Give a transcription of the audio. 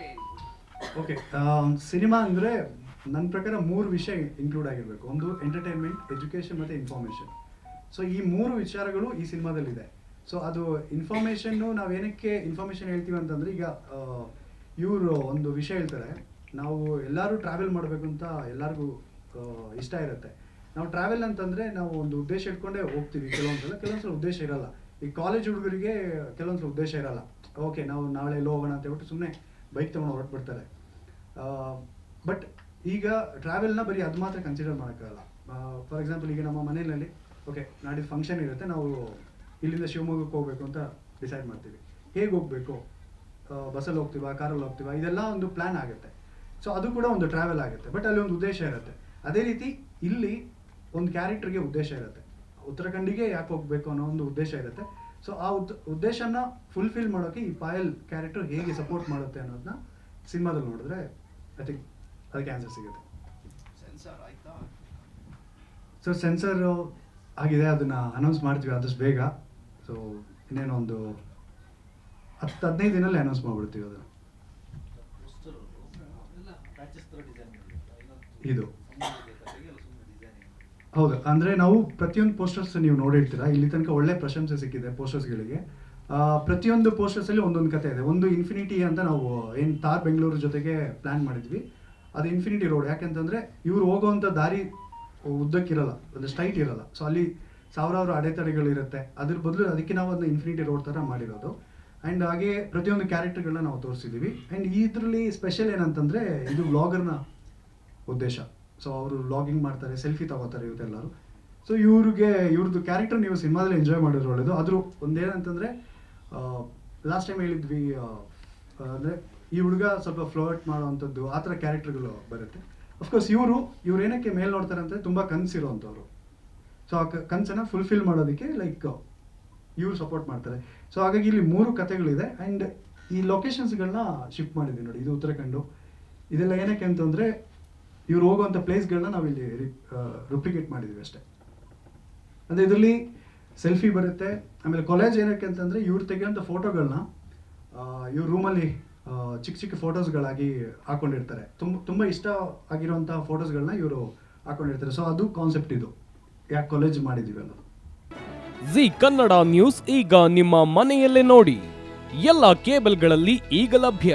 ಏನು? Okay cinema ಅಂದರೆ ನನ್ನ ಪ್ರಕಾರ ಮೂರು ವಿಷಯ ಇನ್ಕ್ಲೂಡ್ ಆಗಿರಬೇಕು. ಒಂದು ಎಂಟರ್ಟೈನ್ಮೆಂಟ್ ಎಜುಕೇಷನ್ ಮತ್ತು ಇನ್ಫಾರ್ಮೇಷನ್ ಸೊ ಈ ಮೂರು ವಿಚಾರಗಳು ಈ ಸಿನಿಮಾದಲ್ಲಿದೆ. ಸೊ ಅದು ಇನ್ಫಾರ್ಮೇಷನ್ನು ನಾವು ಏನಕ್ಕೆ ಇನ್ಫಾರ್ಮೇಷನ್ ಹೇಳ್ತೀವಿ ಅಂತಂದರೆ ಈಗ ಇವರು ಒಂದು ವಿಷಯ ಹೇಳ್ತಾರೆ. ನಾವು ಎಲ್ಲರೂ ಟ್ರಾವೆಲ್ ಮಾಡಬೇಕು ಅಂತ ಎಲ್ಲರಿಗೂ ಇಷ್ಟ ಇರುತ್ತೆ. ನಾವು ಟ್ರಾವೆಲ್ ಅಂತಂದರೆ ನಾವು ಒಂದು ಉದ್ದೇಶ ಇಟ್ಕೊಂಡೇ ಹೋಗ್ತೀವಿ. ಕೆಲವೊಂದ್ಸಲ ಕೆಲವೊಂದ್ಸಲ ಉದ್ದೇಶ ಇರಲ್ಲ. ಈ ಕಾಲೇಜ್ ಹುಡುಗರಿಗೆ ಕೆಲವೊಂದು ಉದ್ದೇಶ ಇರಲ್ಲ. ಓಕೆ ನಾವು ನಾಳೆ ಎಲ್ಲೋ ಹೋಗೋಣ ಅಂತ ಹೇಳ್ಬಿಟ್ಟು ಸುಮ್ಮನೆ ಬೈಕ್ ತೊಗೊಂಡು ಹೊರಟ್ಬಿಡ್ತಾರೆ ಬಟ್ ಈಗ ಟ್ರಾವೆಲ್ನ ಬರೀ ಅದು ಮಾತ್ರ ಕನ್ಸಿಡರ್ ಮಾಡೋಕ್ಕಾಗಲ್ಲ. ಫಾರ್ ಎಕ್ಸಾಂಪಲ್ ಈಗ ನಮ್ಮ ಮನೆಯಲ್ಲಿ ಓಕೆ ನಾಡಿದ್ದು ಫಂಕ್ಷನ್ ಇರುತ್ತೆ. ನಾವು ಇಲ್ಲಿಂದ ಶಿವಮೊಗ್ಗಕ್ಕೆ ಹೋಗ್ಬೇಕು ಅಂತ ಡಿಸೈಡ್ ಮಾಡ್ತೀವಿ. ಹೇಗೆ ಹೋಗಬೇಕು? ಬಸ್ಸಲ್ಲಿ ಹೋಗ್ತೀವಾ? ಕಾರಲ್ಲಿ ಹೋಗ್ತೀವಾ? ಇದೆಲ್ಲ ಒಂದು ಪ್ಲ್ಯಾನ್ ಆಗುತ್ತೆ. ಸೊ ಅದು ಕೂಡ ಒಂದು ಟ್ರಾವೆಲ್ ಆಗುತ್ತೆ. ಬಟ್ ಅಲ್ಲಿ ಒಂದು ಉದ್ದೇಶ ಇರುತ್ತೆ. ಅದೇ ರೀತಿ ಇಲ್ಲಿ ಒಂದು ಕ್ಯಾರೆಕ್ಟರ್ಗೆ ಉದ್ದೇಶ ಇರುತ್ತೆ. ಉತ್ತರಾಖಂಡಿಗೆ ಯಾಕೆ ಹೋಗಬೇಕು ಅನ್ನೋ ಒಂದು ಉದ್ದೇಶ ಇರುತ್ತೆ. ಸೊ ಆ ಉದ್ ಉದ್ದೇಶನ ಫುಲ್ಫಿಲ್ ಮಾಡೋಕ್ಕೆ ಈ ಪಾಯಲ್ ಕ್ಯಾರೆಕ್ಟರ್ ಹೇಗೆ ಸಪೋರ್ಟ್ ಮಾಡುತ್ತೆ ಅನ್ನೋದನ್ನ ಸಿನಿಮಾದಲ್ಲಿ ನೋಡಿದ್ರೆ ಐ ಥಿಂಕ್ ಅದಕ್ಕೆ ಆನ್ಸರ್ ಸಿಗುತ್ತೆ. ಸೊ ಸೆನ್ಸರ್ ಆಗಿದೆ ಅದನ್ನ ಅನೌನ್ಸ್ ಮಾಡ್ತೀವಿ ಆದಷ್ಟು ಬೇಗ. ಸೊ ಇನ್ನೇನು ಒಂದು ಹತ್ತು ಹದಿನೈದು ದಿನಲ್ಲಿ ಅನೌನ್ಸ್ ಮಾಡ್ಬಿಡ್ತೀವಿ ಅದನ್ನು. ಇದು. ಹೌದು. ಅಂದ್ರೆ ನಾವು ಪ್ರತಿಯೊಂದು ಪೋಸ್ಟರ್ಸ್ ನೀವು ನೋಡಿರ್ತೀರಾ, ಇಲ್ಲಿ ತನಕ ಒಳ್ಳೆ ಪ್ರಶಂಸೆ ಸಿಕ್ಕಿದೆ ಪೋಸ್ಟರ್ಸ್ಗಳಿಗೆ ಪ್ರತಿಯೊಂದು ಪೋಸ್ಟರ್ಸಲ್ಲಿ ಒಂದೊಂದು ಕತೆ ಇದೆ. ಒಂದು ಇನ್ಫಿನಿಟಿ ಅಂತ ನಾವು, ಏನು ತಾರ್ ಬೆಂಗಳೂರು ಜೊತೆಗೆ ಪ್ಲಾನ್ ಮಾಡಿದ್ವಿ. ಅದು ಇನ್ಫಿನಿಟಿ ರೋಡ್ ಯಾಕೆಂತಂದ್ರೆ ಇವ್ರು ಹೋಗುವಂಥ ದಾರಿ ಉದ್ದಕ್ಕಿರಲ್ಲ, ಅಂದರೆ ಸ್ಟ್ರೈಟ್ ಇರಲ್ಲ. ಸೊ ಅಲ್ಲಿ ಸಾವಿರಾರು ಅಡೆತಡೆಗಳಿರುತ್ತೆ. ಅದ್ರ ಬದಲು ಅದಕ್ಕೆ ನಾವು ಅದನ್ನ ಇನ್ಫಿನಿಟಿ ರೋಡ್ ಥರ ಮಾಡಿರೋದು. ಆ್ಯಂಡ್ ಹಾಗೆ ಪ್ರತಿಯೊಂದು ಕ್ಯಾರೆಕ್ಟರ್ಗಳನ್ನ ನಾವು ತೋರಿಸಿದೀವಿ. ಆ್ಯಂಡ್ ಇದರಲ್ಲಿ ಸ್ಪೆಷಲ್ ಏನಂತಂದರೆ ಇದು ವ್ಲಾಗರ್ನ ಉದ್ದೇಶ. ಸೊ ಅವರು ಲಾಗಿಂಗ್ ಮಾಡ್ತಾರೆ ಸೆಲ್ಫಿ ತಗೋತಾರೆ ಇವತ್ತೆಲ್ಲರೂ. ಸೊ ಇವ್ರಿಗೆ ಇವ್ರದ್ದು ಕ್ಯಾರೆಕ್ಟರ್ ನೀವು ಸಿನಿಮಾದಲ್ಲಿ ಎಂಜಾಯ್ ಮಾಡಿದ್ರು ಒಳ್ಳೇದು. ಆದರೂ ಒಂದೇನಂತಂದರೆ ಲಾಸ್ಟ್ ಟೈಮ್ ಹೇಳಿದ್ವಿ ಅಂದರೆ ಈ ಹುಡುಗ ಸ್ವಲ್ಪ ಫ್ಲೋಟ್ ಮಾಡೋವಂಥದ್ದು, ಆ ಥರ ಕ್ಯಾರೆಕ್ಟರ್ಗಳು ಬರುತ್ತೆ. ಅಫ್ಕೋರ್ಸ್ ಇವರು, ಇವ್ರು ಏನಕ್ಕೆ ಮೇಲ್ ನೋಡ್ತಾರೆ ಅಂದರೆ ತುಂಬ ಕನಸಿರೋವಂಥವ್ರು. ಸೊ ಆ ಕನಸನ್ನು ಫುಲ್ಫಿಲ್ ಮಾಡೋದಕ್ಕೆ ಲೈಕ್ ಇವರು ಸಪೋರ್ಟ್ ಮಾಡ್ತಾರೆ. ಸೊ ಹಾಗಾಗಿ ಇಲ್ಲಿ ಮೂರು ಕಥೆಗಳಿದೆ. ಆ್ಯಂಡ್ ಈ ಲೊಕೇಶನ್ಸ್ಗಳನ್ನ ಶಿಫ್ಟ್ ಮಾಡಿದ್ವಿ ನೋಡಿ, ಇದು ಉತ್ತರಾಖಂಡು. ಇದೆಲ್ಲ ಏನಕ್ಕೆ ಅಂತಂದರೆ ಇವ್ರು ಹೋಗುವಂಥ ಪ್ಲೇಸ್ಗಳನ್ನ ನಾವಿಲ್ಲಿ ರುಪ್ಲಿಕೇಟ್ ಮಾಡಿದ್ವಿ ಅಷ್ಟೇ. ಅಂದರೆ ಇದರಲ್ಲಿ ಸೆಲ್ಫಿ ಬರುತ್ತೆ, ಆಮೇಲೆ ಕಾಲೇಜ್ ಏನಕ್ಕೆ ಅಂತಂದರೆ ಇವ್ರು ತೆಗೆಯೋಂಥ ಫೋಟೋಗಳನ್ನ ಇವ್ರ ರೂಮಲ್ಲಿ ಚಿಕ್ಕ ಚಿಕ್ಕ ಫೋಟೋಸ್ಗಳಾಗಿ ಹಾಕೊಂಡಿರ್ತಾರೆ. ತುಂಬ ತುಂಬ ಇಷ್ಟ ಆಗಿರುವಂಥ ಫೋಟೋಸ್ಗಳನ್ನ ಇವರು ಹಾಕೊಂಡಿರ್ತಾರೆ. ಸೊ ಅದು ಕಾನ್ಸೆಪ್ಟ್ ಇದು. ಯಾಕೆ ಕಾಲೇಜ್ ಮಾಡಿದ್ದೀವಿ ಅನ್ನೋದು. ಜಿ ಕನ್ನಡ ನ್ಯೂಸ್ ಈಗ ನಿಮ್ಮ ಮನೆಯಲ್ಲೇ ನೋಡಿ. ಎಲ್ಲ ಕೇಬಲ್ಗಳಲ್ಲಿ ಈಗ ಲಭ್ಯ.